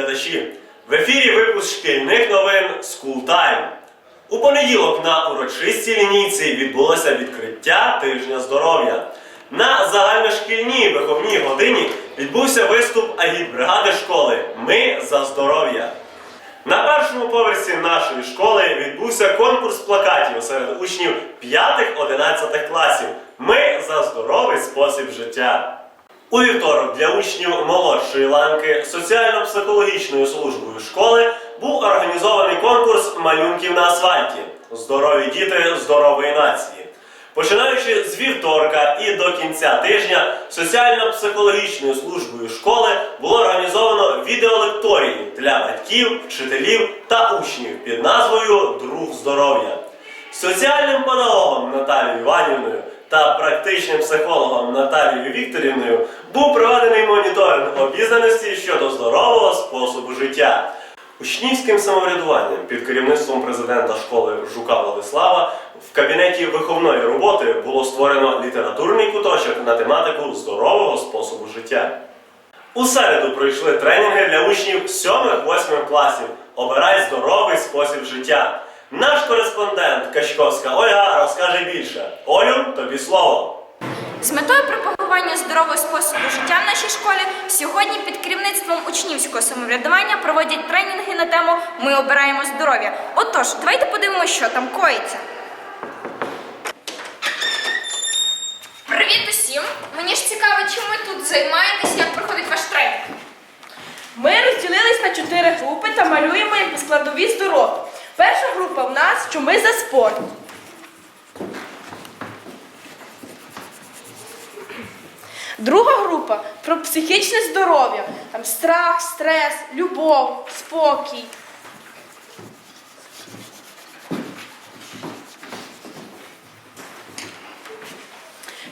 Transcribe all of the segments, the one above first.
глядачі! В ефірі випуск шкільних новин School Time. У понеділок на урочистій лінійці відбулося відкриття тижня здоров'я. На загальношкільній виховній годині відбувся виступ агітбригади школи Ми за здоров'я. На першому поверсі нашої школи відбувся конкурс плакатів серед учнів 5-11 класів. Ми за здоровий спосіб життя. У вівторок для учнів молодшої ланки соціально-психологічною службою школи був організований конкурс малюнків на асфальті Здорові діти здорової нації. Починаючи з вівторка і до кінця тижня соціально-психологічною службою школи було організовано відеолекторії для батьків, вчителів та учнів під назвою Друг здоров'я. Соціальним педагогом Наталією Іванівною та практичним психологом Наталією Вікторівною був проведений моніторинг обізнаності щодо здорового способу життя. Учнівським самоврядуванням під керівництвом президента школи Жука Владислава в кабінеті виховної роботи було створено літературний куточок на тематику здорового способу життя. У середу пройшли тренінги для учнів 7-8 класів. Обирай здоровий спосіб життя. Наш кореспондент Качковська Ольга розкаже більше. Олю, тобі слово. З метою пропагування здорового способу життя в нашій школі сьогодні під керівництвом учнівського самоврядування проводять тренінги на тему Ми обираємо здоров'я. Отож, давайте подивимося, що там коїться. Привіт усім! Мені ж цікаво, чим ви тут займаєтесь, як проходить ваш тренінг. Ми розділились на чотири групи та малюємо їм складові здоров'я. Перша група в нас, що ми за спорт. Друга група про психічне здоров'я. Там страх, стрес, любов, спокій.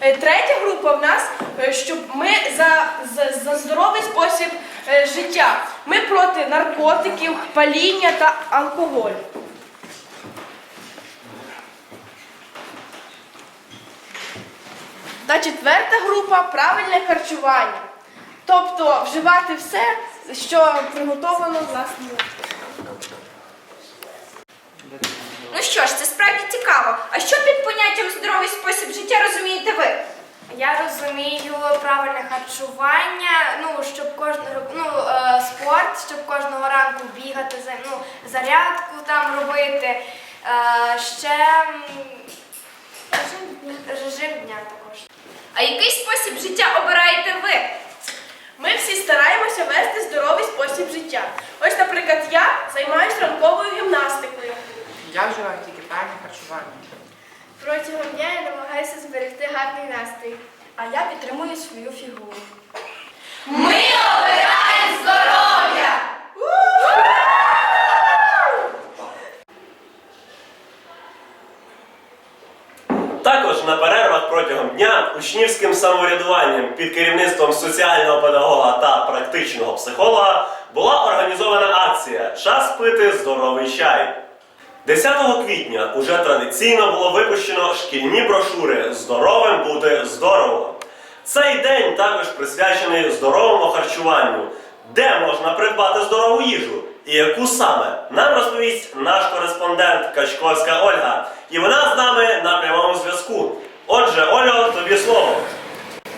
Е, Третя група в нас, е, щоб ми за, за, за здоровий спосіб е, життя. Ми проти наркотиків, паління та алкоголю. Та четверта група правильне харчування. Тобто вживати все, що приготовлено власним. Ну що ж, це справді цікаво. А що під поняттям здоровий спосіб життя розумієте ви? Я розумію правильне харчування, ну щоб кожного ну, е, спорт, щоб кожного ранку бігати, ну, зарядку там робити. Е, ще режим дня також. А який спосіб життя обираєте ви? Ми всі стараємося вести здоровий спосіб життя. Ось, наприклад, я займаюся ранковою гімнастикою. Я вживаю тільки правильне харчування. Протягом дня я намагаюся зберегти гарний настрій. А я підтримую свою фігуру. Ми обираємо здоров'я! Також на перервах протягом дня учнівським самоврядуванням під керівництвом соціального педагога та практичного психолога була організована акція Час пити здоровий чай. 10 квітня уже традиційно було випущено шкільні брошури Здоровим бути здорово. Цей день також присвячений здоровому харчуванню, де можна придбати здорову їжу і яку саме нам розповість наш кореспондент Качковська Ольга. І вона з нами на прямому зв'язку. Отже, Ольга, тобі слово.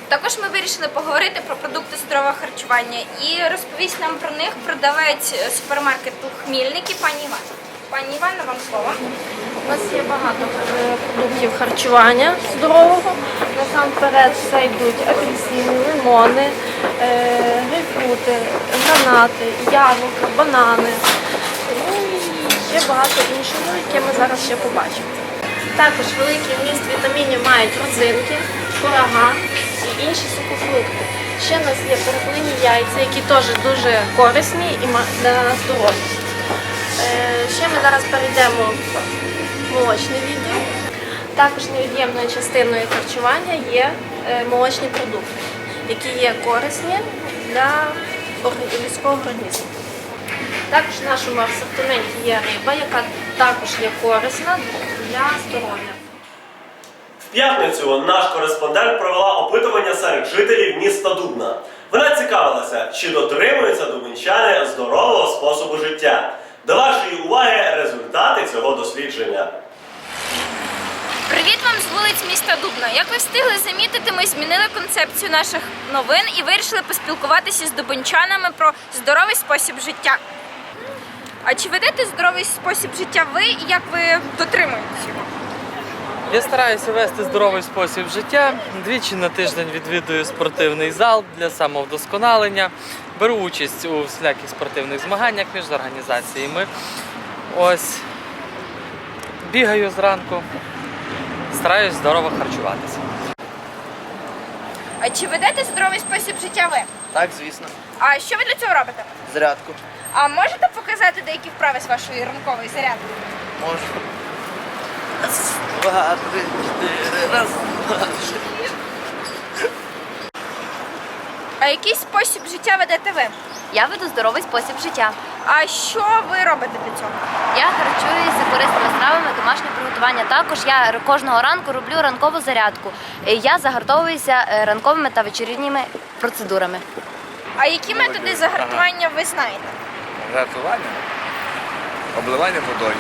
Також ми вирішили поговорити про продукти здорового харчування і розповість нам про них продавець е, супермаркету Хмільники пані Івана. Пані Івана, вам слово. У нас є багато е, продуктів харчування здорового. Насамперед це йдуть апельсини, лимони, е, грейпфрути, гранати, яблука, банани. Ну і ще багато іншого, яке ми зараз ще побачимо. Також великий вміст вітамінів мають родзинки, курага і інші сухофрукти. Ще в нас є перепилені яйця, які теж дуже корисні і для здоров'я. Е, Ще ми зараз перейдемо в молочний відділ. Також невід'ємною частиною харчування є е, молочні продукти, які є корисні для людського організму. Також в нашому асортименті є риба, яка також є корисна для здоров'я. В п'ятницю наш кореспондент провела опитування серед жителів міста Дубна. Вона цікавилася, чи дотримуються дубинчани здорового способу життя. До вашої уваги результати цього дослідження. Привіт вам з вулиць міста Дубна. Як ви встигли замітити, ми змінили концепцію наших новин і вирішили поспілкуватися з дубинчанами про здоровий спосіб життя. А чи ведете здоровий спосіб життя ви і як ви дотримуєтесь його? Я стараюся вести здоровий спосіб життя. Двічі на тиждень відвідую спортивний зал для самовдосконалення. Беру участь у всіляких спортивних змаганнях між організаціями. Ось бігаю зранку, стараюсь здорово харчуватися. А чи ведете здоровий спосіб життя ви? Так, звісно. А що ви для цього робите? Зарядку. А можете показати деякі вправи з вашої ранкової зарядки? Можу. Раз, два, три, чотири. Раз, два, три. А який спосіб життя ведете ви? Я веду здоровий спосіб життя. А що ви робите для цього? Я харчуюся корисними стравами домашнього приготування. Також я кожного ранку роблю ранкову зарядку. Я загартовуюся е, ранковими та вечірніми процедурами. А які методи загартування ви знаєте? Гратування, обливання водою,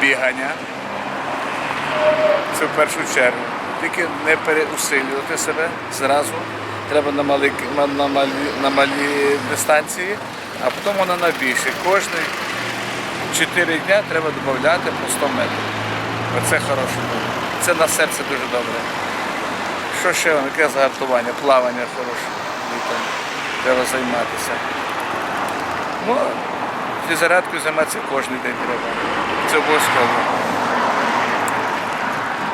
бігання. Це в першу чергу. Тільки не переусилювати себе зразу. Треба на малі, на малі, на малі дистанції, а потім вона на більше. Кожні 4 дня треба додати по 100 метрів. Оце хороше. Це на серце дуже добре. Що ще? Яке загартування, плавання хороше. Треба займатися. Ну, зі зарядкою займатися кожен день треба. Це обов'язково.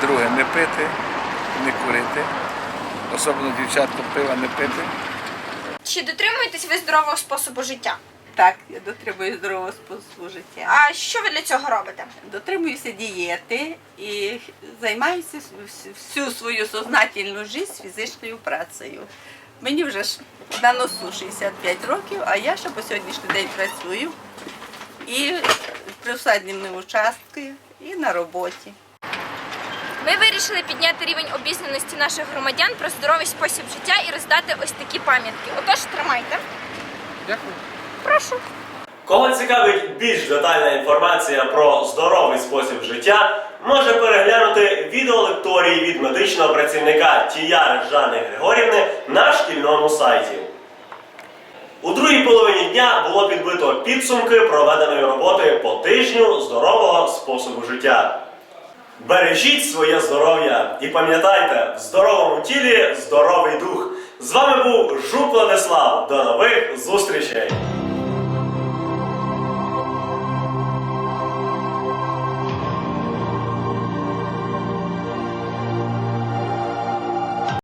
Друге, не пити, не курити. Особливо дівчатка пива не пити. Чи дотримуєтесь ви здорового способу життя? Так, я дотримуюсь здорового способу життя. А що ви для цього робите? Дотримуюся дієти і займаюся всю свою сознательну життя фізичною працею. Мені вже ж на носу 65 років, а я ще по сьогоднішній день працюю і при всадній участки, і на роботі. Ми вирішили підняти рівень обізнаності наших громадян про здоровий спосіб життя і роздати ось такі пам'ятки. Отож, тримайте. Дякую. Прошу. Кого цікавить більш детальна інформація про здоровий спосіб життя, може переглянути відеолекторії від медичного працівника Тіяри Жани Григорівни на шкільному сайті. У другій половині дня було підбито підсумки проведеної роботи по тижню здорового способу життя. Бережіть своє здоров'я і пам'ятайте, в здоровому тілі здоровий дух. З вами був Жук Владислав. До нових зустрічей!